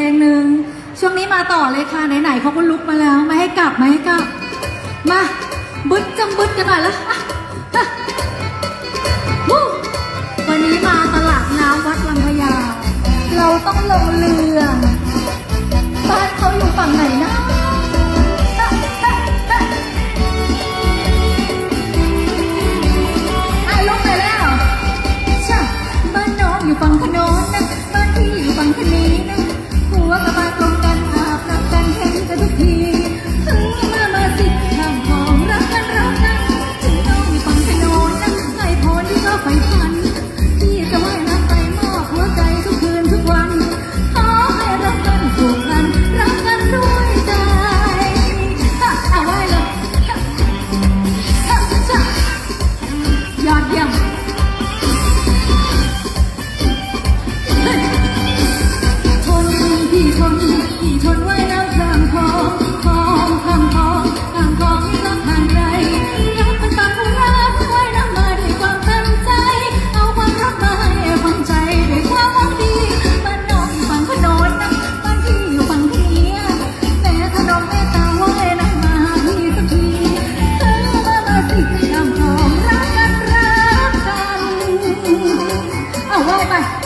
ลงหนึ่งช่วงนี้มาต่อเลยค่ะไหนๆเขาก็ลุกมาแล้วไม่ให้กลับไม่ให้กลับ มาบึ้ดจังบึ้ดกันหน่อยแล้วอะวันนี้มาตลาดน้ำวัดลำพญาเราต้องลงเรือบ้านเขาอยู่ฝั่งไหนนะอะอะอะอะไปแล้วช่นองอยู่ฝั่งขนนนะบ้านพี่อยู่ฝั่งคะนี ย 让我们